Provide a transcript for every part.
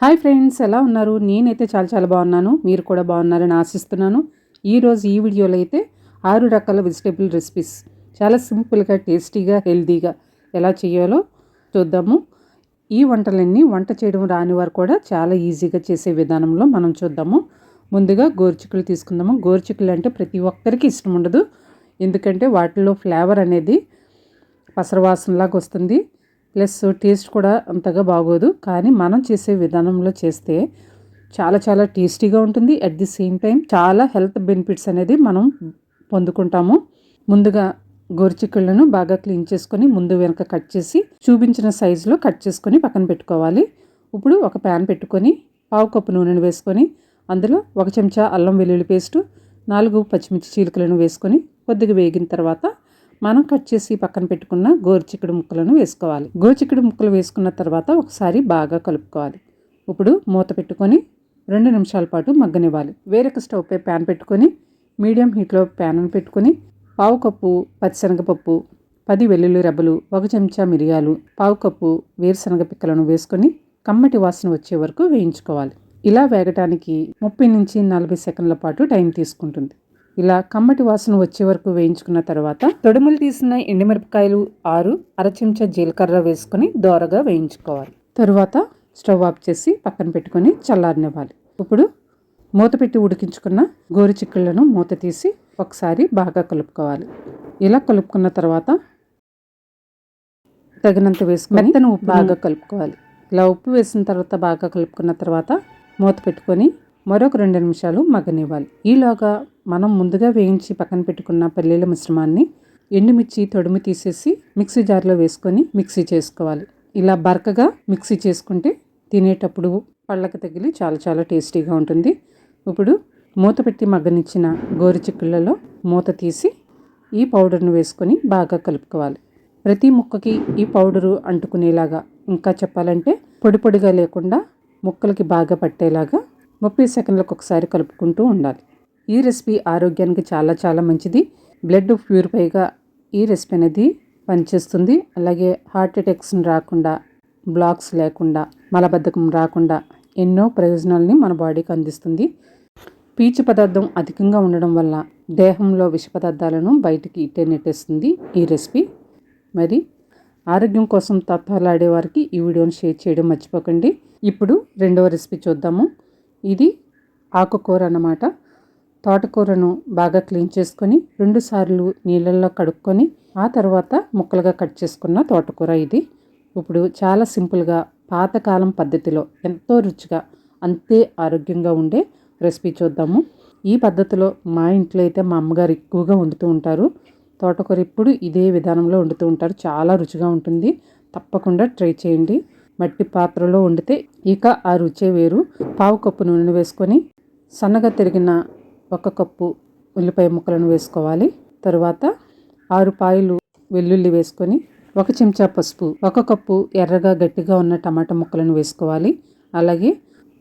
Hi friends ఎలా ఉన్నారు? నేనైతే చాలా చాలా బాగున్నాను. మీరు కూడా బాగున్నారని ఆశిస్తున్నాను. ఈరోజు ఈ వీడియోలో అయితే ఆరు రకాల వెజిటేబుల్ రెసిపీస్ చాలా సింపుల్గా టేస్టీగా హెల్తీగా ఎలా చేయాలో చూద్దాము. ఈ వంటలన్నీ వంట చేయడం రాని వారు కూడా చాలా ఈజీగా చేసే విధానంలో మనం చూద్దాము. ముందుగా గోరుచిక్కులు తీసుకుందాము. గోరుచిక్కులు అంటే ప్రతి ఒక్కరికి ఇష్టం ఉండదు. ఎందుకంటే వాటిలో ఫ్లేవర్ అనేది పసరవాసనలాగా వస్తుంది. ప్లస్ టేస్ట్ కూడా అంతగా బాగోదు. కానీ మనం చేసే విధానంలో చేస్తే చాలా చాలా టేస్టీగా ఉంటుంది. అట్ ది సేమ్ టైం చాలా హెల్త్ బెనిఫిట్స్ అనేది మనం పొందుకుంటాము. ముందుగా గోరుచిక్కుళ్ళను బాగా క్లీన్ చేసుకొని ముందు వెనక కట్ చేసి చూపించిన సైజులో కట్ చేసుకొని పక్కన పెట్టుకోవాలి. ఇప్పుడు ఒక ప్యాన్ పెట్టుకొని పావు కప్పు నూనెను వేసుకొని అందులో ఒక చెంచా అల్లం వెల్లుల్లి పేస్టు నాలుగు పచ్చిమిర్చి చీలికలను వేసుకొని కొద్దిగా వేగిన తర్వాత మనం కట్ చేసి పక్కన పెట్టుకున్న గోరుచిక్కుడు ముక్కలను వేసుకోవాలి. గోరుచిక్కుడు ముక్కలు వేసుకున్న తర్వాత ఒకసారి బాగా కలుపుకోవాలి. ఇప్పుడు మూత పెట్టుకొని రెండు నిమిషాల పాటు మగ్గనివ్వాలి. వేరొక స్టవ్పై ప్యాన్ పెట్టుకొని మీడియం హీట్లో ప్యాన్ పెట్టుకొని పావు కప్పు పచ్చిశనగపప్పు పది వెల్లుల్లి రెబ్బలు ఒక చెంచా మిరియాలు పావు కప్పు వేరుశనగ పిక్కలను వేసుకొని కమ్మటి వాసన వచ్చే వరకు వేయించుకోవాలి. ఇలా వేగటానికి ముప్పై నుంచి నలభై సెకండ్ల పాటు టైం తీసుకుంటుంది. ఇలా కమ్మటి వాసన వచ్చే వరకు వేయించుకున్న తర్వాత తొడుములు తీసిన ఎండుమిరపకాయలు ఆరు అర చెంచా జీలకర్ర వేసుకొని దోరగా వేయించుకోవాలి. తరువాత స్టవ్ ఆఫ్ చేసి పక్కన పెట్టుకొని చల్లారనివ్వాలి. ఇప్పుడు మూత పెట్టి ఉడికించుకున్న గోరు చిక్కులను మూత తీసి ఒకసారి బాగా కలుపుకోవాలి. ఇలా కలుపుకున్న తర్వాత తగినంత వేసుకొని మెత్తను ఉప్పు బాగా కలుపుకోవాలి. ఇలా ఉప్పు వేసిన తర్వాత బాగా కలుపుకున్న తర్వాత మూత పెట్టుకొని మరొక రెండు నిమిషాలు మగ్గనివ్వాలి. ఈలోగా మనం ముందుగా వేయించి పక్కన పెట్టుకున్న పల్లీల మిశ్రమాన్ని ఎండుమిర్చి తొడుము తీసేసి మిక్సీ జార్లో వేసుకొని మిక్సీ చేసుకోవాలి. ఇలా బరకగా మిక్సీ చేసుకుంటే తినేటప్పుడు పళ్ళకు తగిలి చాలా చాలా టేస్టీగా ఉంటుంది. ఇప్పుడు మూత పెట్టి మగ్గనిచ్చిన గోరుచిక్కులలో మూత తీసి ఈ పౌడర్ను వేసుకొని బాగా కలుపుకోవాలి. ప్రతి ముక్కకి ఈ పౌడరు అంటుకునేలాగా ఇంకా చెప్పాలంటే పొడి పొడిగా లేకుండా ముక్కలకి బాగా పట్టేలాగా ముప్పై సెకండ్లకు ఒకసారి కలుపుకుంటూ ఉండాలి. ఈ రెసిపీ ఆరోగ్యానికి చాలా చాలా మంచిది. బ్లడ్ ప్యూరిఫైగా ఈ రెసిపీ అనేది పనిచేస్తుంది. అలాగే హార్ట్ అటాక్స్ రాకుండా బ్లాక్స్ లేకుండా మలబద్ధకం రాకుండా ఎన్నో ప్రయోజనాలని మన బాడీకి అందిస్తుంది. పీచు పదార్థం అధికంగా ఉండడం వల్ల దేహంలో విష పదార్థాలను బయటికి ఇట్టే నెట్టేస్తుంది ఈ రెసిపీ. మరి ఆరోగ్యం కోసం తత్వాలాడే వారికి ఈ వీడియోని షేర్ చేయడం మర్చిపోకండి. ఇప్పుడు రెండవ రెసిపీ చూద్దాము. ఇది ఆకుకూర అన్నమాట. తోటకూరను బాగా క్లీన్ చేసుకొని రెండుసార్లు నీళ్ళల్లో కడుక్కొని ఆ తర్వాత ముక్కలుగా కట్ చేసుకున్న తోటకూర ఇది. ఇప్పుడు చాలా సింపుల్గా పాతకాలం పద్ధతిలో ఎంతో రుచిగా అంతే ఆరోగ్యంగా ఉండే రెసిపీ చూద్దాము. ఈ పద్ధతిలో మా ఇంట్లో అయితే మా అమ్మగారు ఎక్కువగా వండుతూ ఉంటారు. తోటకూర ఇప్పుడు ఇదే విధానంలో వండుతూ ఉంటారు. చాలా రుచిగా ఉంటుంది. తప్పకుండా ట్రై చేయండి. మట్టి పాత్రలో వండితే ఇక ఆ రుచే వేరు. పావు కప్పు నూనె వేసుకొని సన్నగా తిరిగిన ఒక కప్పు ఉల్లిపాయ ముక్కలను వేసుకోవాలి. తరువాత ఆరు పాయలు వెల్లుల్లి వేసుకొని ఒక చెంచా పసుపు ఒక కప్పు ఎర్రగా గట్టిగా ఉన్న టమాటా ముక్కలను వేసుకోవాలి. అలాగే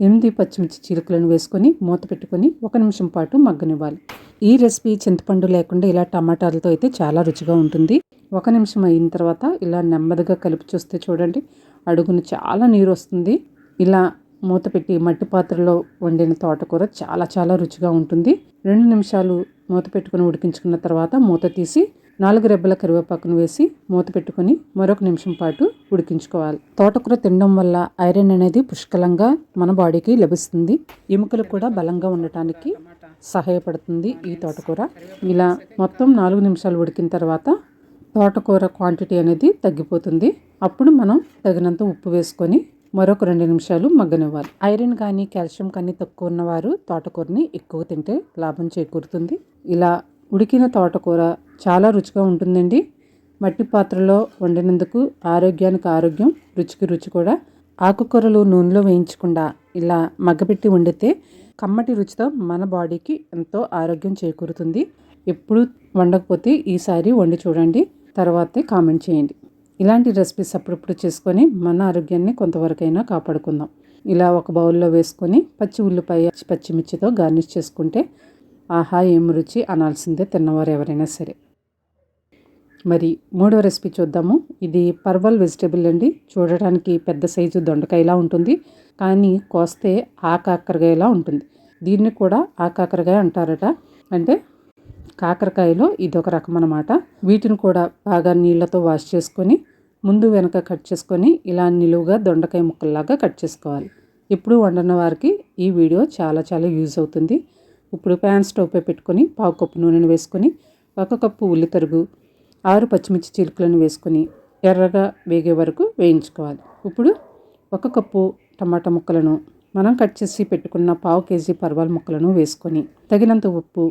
ఎనిమిది పచ్చిమిర్చి చీలకలను వేసుకొని మూత పెట్టుకొని ఒక నిమిషం పాటు మగ్గనివ్వాలి. ఈ రెసిపీ చింతపండు లేకుండా ఇలా టమాటాలతో అయితే చాలా రుచిగా ఉంటుంది. ఒక నిమిషం అయిన తర్వాత ఇలా నెమ్మదిగా కలిపి చూస్తే చూడండి అడుగున చాలా నీరు వస్తుంది. ఇలా మూత పెట్టి మట్టి పాత్రలో వండిన తోటకూర చాలా చాలా రుచిగా ఉంటుంది. రెండు నిమిషాలు మూత పెట్టుకుని ఉడికించుకున్న తర్వాత మూత తీసి నాలుగు రెబ్బల కరివేపాకును వేసి మూత పెట్టుకొని మరొక నిమిషం పాటు ఉడికించుకోవాలి. తోటకూర తినడం వల్ల ఐరన్ అనేది పుష్కలంగా మన బాడీకి లభిస్తుంది. ఎముకలు కూడా బలంగా ఉండటానికి సహాయపడుతుంది ఈ తోటకూర. ఇలా మొత్తం నాలుగు నిమిషాలు ఉడికిన తర్వాత తోటకూర క్వాంటిటీ అనేది తగ్గిపోతుంది. అప్పుడు మనం తగినంత ఉప్పు వేసుకొని మరొక రెండు నిమిషాలు మగ్గనివ్వాలి. ఐరన్ కానీ కాల్షియం కానీ తక్కువ ఉన్నవారు తోటకూరని ఎక్కువ తింటే లాభం చేకూరుతుంది. ఇలా ఉడికిన తోటకూర చాలా రుచిగా ఉంటుందండి. మట్టి పాత్రలో వండినందుకు ఆరోగ్యానికి ఆరోగ్యం రుచికి రుచి కూడా. ఆకుకూరలు నూనెలో వేయించకుండా ఇలా మగ్గపెట్టి వండితే కమ్మటి రుచితో మన బాడీకి ఎంతో ఆరోగ్యం చేకూరుతుంది. ఎప్పుడు వండకపోతే ఈసారి వండి చూడండి. తర్వాతే కామెంట్ చేయండి. ఇలాంటి రెసిపీస్ అప్పుడప్పుడు చేసుకొని మన ఆరోగ్యాన్ని కొంతవరకైనా కాపాడుకుందాం. ఇలా ఒక బౌల్లో వేసుకొని పచ్చి ఉల్లిపాయ పచ్చిమిర్చితో గార్నిష్ చేసుకుంటే ఆహా ఏం రుచి అనాల్సిందే తిన్నవారు ఎవరైనా సరే. మరి మూడో రెసిపీ చూద్దాము. ఇది పర్వల్ వెజిటేబుల్ అండి. చూడడానికి పెద్ద సైజు దొండకాయలా ఉంటుంది. కానీ కోస్తే ఆ కాకరకాయలా ఉంటుంది. దీన్ని కూడా ఆ కాకరకాయ అంటారట. అంటే కాకరకాయలో ఇదొక రకం అన్నమాట వీటిని కూడా బాగా నీళ్ళతో వాష్ చేసుకొని ముందు వెనక కట్ చేసుకొని ఇలా నిలువుగా దొండకాయ ముక్కల్లాగా కట్ చేసుకోవాలి. ఎప్పుడు వండిన వారికి ఈ వీడియో చాలా చాలా యూజ్ అవుతుంది. ఇప్పుడు ప్యాన్ స్టవ్ పై పెట్టుకొని పావు కప్పు నూనెను వేసుకొని ఒక కప్పు ఉల్లి తరుగు ఆరు పచ్చిమిర్చి చిలుకలను వేసుకొని ఎర్రగా వేగే వరకు వేయించుకోవాలి. ఇప్పుడు ఒక కప్పు టమాటా ముక్కలను మనం కట్ చేసి పెట్టుకున్న పావు కేజీ పర్వాల ముక్కలను వేసుకొని తగినంత ఉప్పు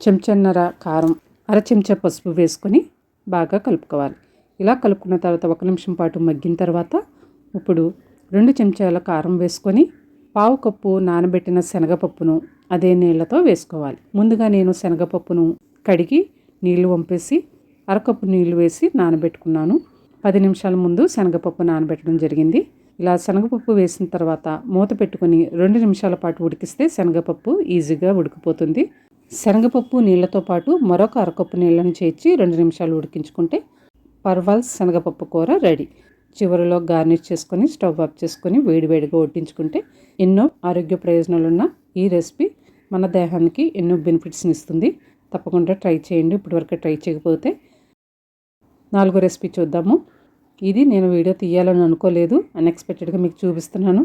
చెంచన్నర కారం అర చెంచా పసుపు వేసుకొని బాగా కలుపుకోవాలి. ఇలా కలుపుకున్న తర్వాత ఒక నిమిషం పాటు మగ్గిన తర్వాత ఇప్పుడు రెండు చెంచాల కారం వేసుకొని పావు కప్పు నానబెట్టిన శనగపప్పును అదే నీళ్ళతో వేసుకోవాలి. ముందుగా నేను శనగపప్పును కడిగి నీళ్ళు వంపేసి అరకప్పు నీళ్ళు వేసి నానబెట్టుకున్నాను. పది నిమిషాల ముందు శనగపప్పు నానబెట్టడం జరిగింది. ఇలా శనగపప్పు వేసిన తర్వాత మూత పెట్టుకొని రెండు నిమిషాల పాటు ఉడికిస్తే శనగపప్పు ఈజీగా ఉడికిపోతుంది. శనగపప్పు నీళ్ళతో పాటు మరొక అరకప్పు నీళ్ళను చేర్చి రెండు నిమిషాలు ఉడికించుకుంటే పర్వాల్స్ శనగపప్పు కూర రెడీ. చివరిలో గార్నిష్ చేసుకొని స్టవ్ ఆఫ్ చేసుకొని వేడివేడిగా వడ్డించుకుంటే ఎన్నో ఆరోగ్య ప్రయోజనాలున్న ఈ రెసిపీ మన దేహానికి ఎన్నో బెనిఫిట్స్ని ఇస్తుంది. తప్పకుండా ట్రై చేయండి. ఇప్పటివరకు ట్రై చేయకపోతే నాలుగో రెసిపీ చూద్దాము. ఇది నేను వీడియో తీయాలని అనుకోలేదు. అన్ఎక్స్పెక్టెడ్గా మీకు చూపిస్తున్నాను.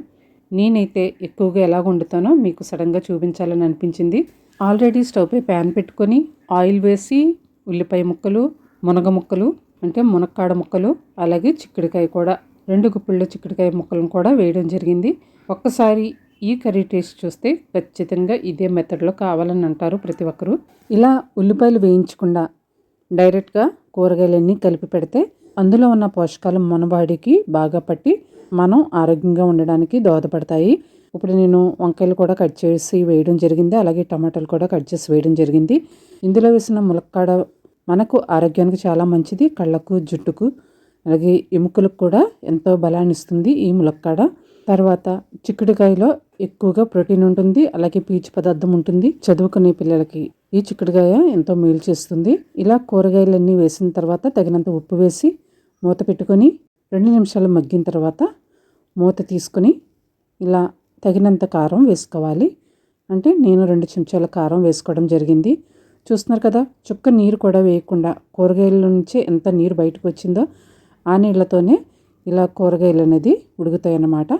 నేనైతే ఎక్కువగా ఎలా వండుతానో మీకు సడన్గా చూపించాలని అనిపించింది. ఆల్రెడీ స్టవ్ పై ప్యాన్ పెట్టుకొని ఆయిల్ వేసి ఉల్లిపాయ ముక్కలు మునగ ముక్కలు అంటే మునక్కాడ ముక్కలు అలాగే చిక్కుడుకాయ కూడా రెండు గుప్పిళ్ళ చిక్కుడుకాయ ముక్కలను కూడా వేయడం జరిగింది. ఒక్కసారి ఈ కర్రీ టేస్ట్ చూస్తే ఖచ్చితంగా ఇదే మెథడ్లో కావాలని అంటారు ప్రతి ఒక్కరూ. ఇలా ఉల్లిపాయలు వేయించకుండా డైరెక్ట్గా కూరగాయలన్నీ కలిపి పెడితే అందులో ఉన్న పోషకాలు మన బాడీకి బాగా పట్టి మనం ఆరోగ్యంగా ఉండడానికి దోహదపడతాయి. ఇప్పుడు నేను వంకాయలు కూడా కట్ చేసి వేయడం జరిగింది. అలాగే టమాటాలు కూడా కట్ చేసి వేయడం జరిగింది. ఇందులో వేసిన ములక్కాడ మనకు ఆరోగ్యానికి చాలా మంచిది. కళ్ళకు జుట్టుకు అలాగే ఎముకలకు కూడా ఎంతో బలాన్ని ఇస్తుంది ఈ ములక్కాడ. తర్వాత చిక్కుడుకాయలో ఎక్కువగా ప్రోటీన్ ఉంటుంది. అలాగే పీచు పదార్థం ఉంటుంది. చదువుకునే పిల్లలకి ఈ చిక్కుడుకాయ ఎంతో మేలు చేస్తుంది. ఇలా కూరగాయలన్నీ వేసిన తర్వాత తగినంత ఉప్పు వేసి మూత పెట్టుకొని రెండు నిమిషాలు మగ్గిన తర్వాత మూత తీసుకొని ఇలా తగినంత కారం వేసుకోవాలి. అంటే నేను రెండు చెంచాల కారం వేసుకోవడం జరిగింది. చూస్తున్నారు కదా చుక్క నీరు కూడా వేయకుండా కూరగాయల నుంచి ఎంత నీరు బయటకు వచ్చిందో ఆ నీళ్ళతోనే ఇలా కూరగాయలు అనేది ఉడుకుతాయన్నమాట.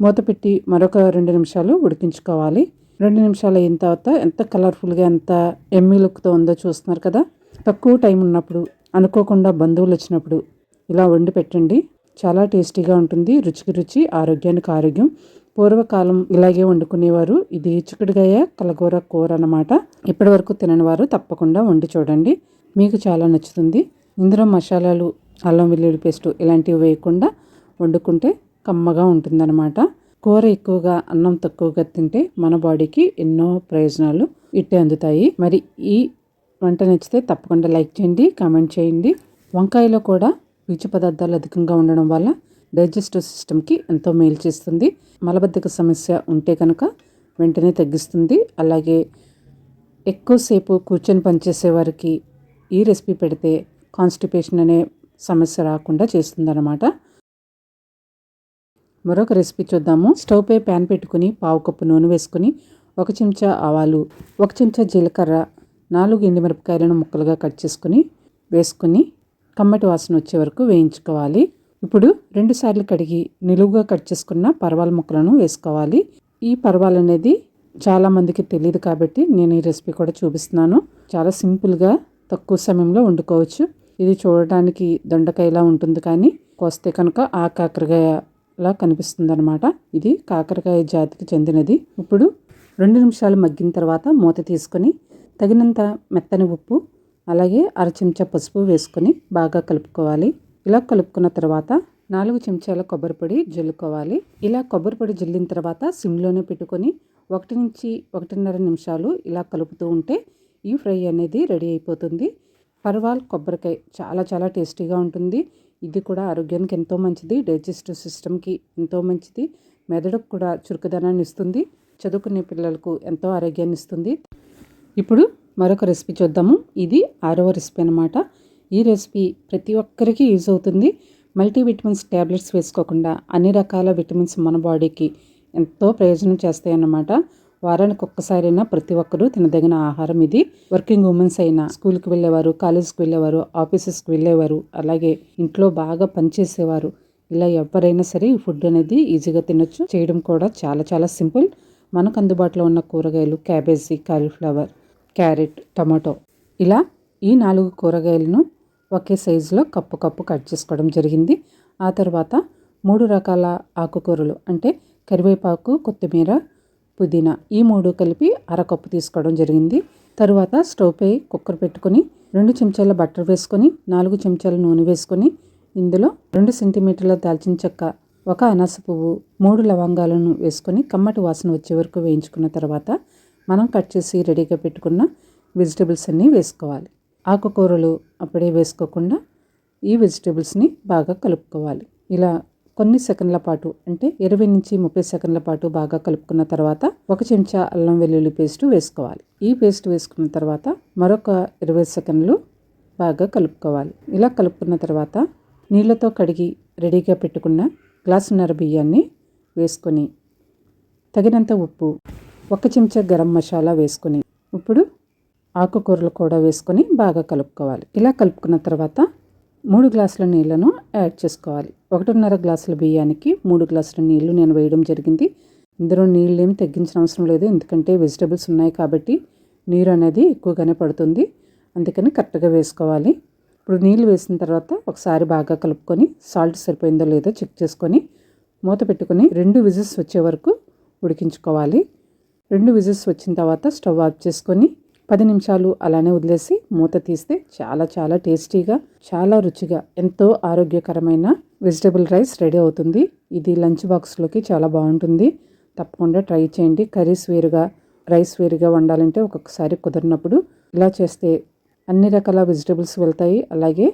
మూత పెట్టి మరొక రెండు నిమిషాలు ఉడికించుకోవాలి. రెండు నిమిషాలు అయిన తర్వాత ఎంత కలర్ఫుల్గా ఎంత ఎమ్మి లుక్తో ఉందో చూస్తున్నారు కదా. తక్కువ టైం ఉన్నప్పుడు అనుకోకుండా బంధువులు వచ్చినప్పుడు ఇలా వండి పెట్టండి. చాలా టేస్టీగా ఉంటుంది. రుచికి రుచి ఆరోగ్యానికి ఆరోగ్యం. పూర్వకాలం ఇలాగే వండుకునేవారు. ఇది చిక్కుడుగాయ కలగూర కూర అనమాట ఇప్పటి వరకు తినని వారు తప్పకుండా వండి చూడండి. మీకు చాలా నచ్చుతుంది. ఇందులో మసాలాలు అల్లం వెల్లుల్లి పేస్టు ఇలాంటివి వేయకుండా వండుకుంటే కమ్మగా ఉంటుందన్నమాట. కూర ఎక్కువగా అన్నం తక్కువగా తింటే మన బాడీకి ఎన్నో ప్రయోజనాలు ఇట్టే అందుతాయి. మరి ఈ వంట నచ్చితే తప్పకుండా లైక్ చేయండి కామెంట్ చేయండి. వంకాయలో కూడా పీచు పదార్థాలు అధికంగా ఉండడం వల్ల డైజెస్టివ్ సిస్టమ్కి ఎంతో మేలు చేస్తుంది. మలబద్ధక సమస్య ఉంటే కనుక వెంటనే తగ్గిస్తుంది. అలాగే ఎక్కువసేపు కూర్చొని పనిచేసే వారికి ఈ రెసిపీ పెడితే కాన్స్టిపేషన్ అనే సమస్య రాకుండా చేస్తుందన్నమాట. మరొక రెసిపీ చూద్దాము. స్టవ్ పై ప్యాన్ పెట్టుకుని పావు కప్పు నూనె వేసుకుని ఒక చెంచా ఆవాలు ఒక చెంచా జీలకర్ర నాలుగు ఎండుమిరపకాయలను ముక్కలుగా కట్ చేసుకుని వేసుకుని కమ్మటి వాసన వచ్చే వరకు వేయించుకోవాలి. ఇప్పుడు రెండు సార్లు కడిగి నిలువుగా కట్ చేసుకున్న పర్వాల ముక్కలను వేసుకోవాలి. ఈ పర్వాలు అనేది చాలా మందికి తెలియదు కాబట్టి నేను ఈ రెసిపీ కూడా చూపిస్తున్నాను. చాలా సింపుల్గా తక్కువ సమయంలో వండుకోవచ్చు. ఇది చూడడానికి దొండకాయలా ఉంటుంది కానీ కోస్తే కనుక ఆ కాకరకాయలా కనిపిస్తుంది అనమాట ఇది కాకరకాయ జాతికి చెందినది. ఇప్పుడు రెండు నిమిషాలు మగ్గిన తర్వాత మూత తీసుకొని తగినంత మెత్తని ఉప్పు అలాగే అర చెంచా పసుపు వేసుకొని బాగా కలుపుకోవాలి. ఇలా కలుపుకున్న తర్వాత నాలుగు చెంచాల కొబ్బరి పొడి జల్లుకోవాలి. ఇలా కొబ్బరి పొడి జల్లిన తర్వాత సిమ్లోనే పెట్టుకొని ఒకటి నుంచి ఒకటిన్నర నిమిషాలు ఇలా కలుపుతూ ఉంటే ఈ ఫ్రై అనేది రెడీ అయిపోతుంది. పర్వాల్ కొబ్బరికాయ చాలా చాలా టేస్టీగా ఉంటుంది. ఇది కూడా ఆరోగ్యానికి ఎంతో మంచిది డైజెస్టివ్ సిస్టమ్కి ఎంతో మంచిది మెదడుకు కూడా చురుకుదనాన్ని ఇస్తుంది చదువుకునే పిల్లలకు ఎంతో ఆరోగ్యాన్ని ఇస్తుంది. ఇప్పుడు మరొక రెసిపీ చూద్దాము. ఇది ఆరవ రెసిపీ అనమాట ఈ రెసిపీ ప్రతి ఒక్కరికి యూజ్ అవుతుంది. మల్టీవిటమిన్స్ ట్యాబ్లెట్స్ వేసుకోకుండా అన్ని రకాల విటమిన్స్ మన బాడీకి ఎంతో ప్రయోజనం చేస్తాయన్నమాట వారానికి ఒక్కసారైనా ప్రతి ఒక్కరూ తినదగిన ఆహారం ఇది. వర్కింగ్ ఉమెన్స్ అయినా స్కూల్కి వెళ్ళేవారు కాలేజ్కి వెళ్ళేవారు ఆఫీసెస్కి వెళ్ళేవారు అలాగే ఇంట్లో బాగా పనిచేసేవారు. ఇలా ఎవరైనా సరే ఈ ఫుడ్ అనేది ఈజీగా తినొచ్చు. చేయడం కూడా చాలా చాలా సింపుల్. మనకు అందుబాటులో ఉన్న కూరగాయలు క్యాబేజీ కాలీఫ్లవర్ క్యారెట్ టమాటో ఇలా ఈ నాలుగు కూరగాయలను ఒకే సైజులో కప్పు కప్పు కట్ చేసుకోవడం జరిగింది. ఆ తర్వాత మూడు రకాల ఆకుకూరలు అంటే కరివేపాకు కొత్తిమీర పుదీనా ఈ మూడు కలిపి అరకప్పు తీసుకోవడం జరిగింది. తరువాత స్టవ్ పై కుక్కర్ పెట్టుకొని రెండు చెంచాల బట్టర్ వేసుకొని నాలుగు చెంచాల నూనె వేసుకొని ఇందులో రెండు సెంటీమీటర్ల దాల్చిన చెక్క ఒక అనాస పువ్వు మూడు లవంగాలను వేసుకొని కమ్మటి వాసన వచ్చే వరకు వేయించుకున్న తర్వాత మనం కట్ చేసి రెడీగా పెట్టుకున్న వెజిటబుల్స్ అన్నీ వేసుకోవాలి. ఆకుకూరలు అప్పుడే వేసుకోకుండా ఈ వెజిటబుల్స్ని బాగా కలుపుకోవాలి. ఇలా కొన్ని సెకండ్ల పాటు అంటే ఇరవై నుంచి ముప్పై సెకండ్ల పాటు బాగా కలుపుకున్న తర్వాత ఒక చెంచా అల్లం వెల్లుల్లి పేస్ట్ వేసుకోవాలి. ఈ పేస్ట్ వేసుకున్న తర్వాత మరొక ఇరవై సెకండ్లు బాగా కలుపుకోవాలి. ఇలా కలుపుకున్న తర్వాత నీళ్ళతో కడిగి రెడీగా పెట్టుకున్న గ్లాసున్నర బియ్యాన్ని వేసుకొని తగినంత ఉప్పు ఒక చెంచా గరం మసాలా వేసుకొని ఇప్పుడు ఆకుకూరలు కూడా వేసుకొని బాగా కలుపుకోవాలి. ఇలా కలుపుకున్న తర్వాత మూడు గ్లాసుల నీళ్ళను యాడ్ చేసుకోవాలి. ఒకటిన్నర గ్లాసుల బియ్యానికి మూడు గ్లాసుల నీళ్ళు నేను వేయడం జరిగింది. ఇందులో నీళ్ళు ఏమి తగ్గించిన అవసరం లేదు ఎందుకంటే వెజిటబుల్స్ ఉన్నాయి కాబట్టి నీరు అనేది ఎక్కువగానే పడుతుంది. అందుకని కరెక్ట్గా వేసుకోవాలి. ఇప్పుడు నీళ్ళు వేసిన తర్వాత ఒకసారి బాగా కలుపుకొని సాల్ట్ సరిపోయిందో లేదో చెక్ చేసుకొని మూత పెట్టుకొని రెండు విజిల్స్ వచ్చే వరకు ఉడికించుకోవాలి. రెండు విజిల్స్ వచ్చిన తర్వాత స్టవ్ ఆఫ్ చేసుకొని పది నిమిషాలు అలానే వదిలేసి మూత తీస్తే చాలా చాలా టేస్టీగా చాలా రుచిగా ఎంతో ఆరోగ్యకరమైన వెజిటబుల్ రైస్ రెడీ అవుతుంది. ఇది లంచ్ బాక్స్లోకి చాలా బాగుంటుంది. తప్పకుండా ట్రై చేయండి. కర్రీస్ వేరుగా రైస్ వేరుగా వండాలంటే ఒక్కొక్కసారి కుదిరినప్పుడు ఇలా చేస్తే అన్ని రకాల వెజిటబుల్స్ వెళ్తాయి. అలాగే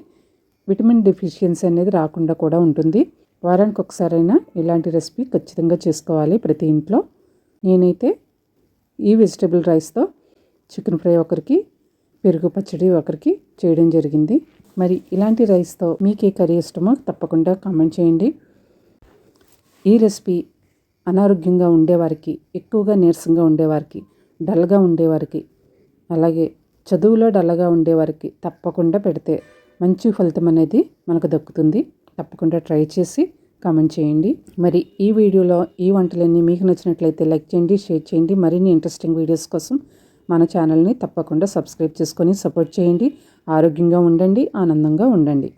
విటమిన్ డెఫిషియన్సీ అనేది రాకుండా కూడా ఉంటుంది. వారానికి ఒకసారైనా ఇలాంటి రెసిపీ ఖచ్చితంగా చేసుకోవాలి ప్రతి ఇంట్లో. నేనైతే ఈ వెజిటబుల్ రైస్తో చికెన్ ఫ్రై ఒకరికి పెరుగు పచ్చడి ఒకరికి చేయడం జరిగింది. మరి ఇలాంటి రైస్తో మీకు ఏ కర్రీ ఇష్టమో తప్పకుండా కామెంట్ చేయండి. ఈ రెసిపీ అనారోగ్యంగా ఉండేవారికి ఎక్కువగా నీరసంగా ఉండేవారికి డల్గా ఉండేవారికి అలాగే చదువులో డల్గా ఉండేవారికి తప్పకుండా పెడితే మంచి ఫలితం అనేది మనకు దక్కుతుంది. తప్పకుండా ట్రై చేసి కామెంట్ చేయండి. మరి ఈ వీడియోలో ఈ వంటలన్నీ మీకు నచ్చినట్లయితే లైక్ చేయండి షేర్ చేయండి. మరిన్ని ఇంట్రెస్టింగ్ వీడియోస్ కోసం మన ఛానల్ని తప్పకుండా సబ్స్క్రైబ్ చేసుకొని సపోర్ట్ చేయండి. ఆరోగ్యంగా ఉండండి ఆనందంగా ఉండండి.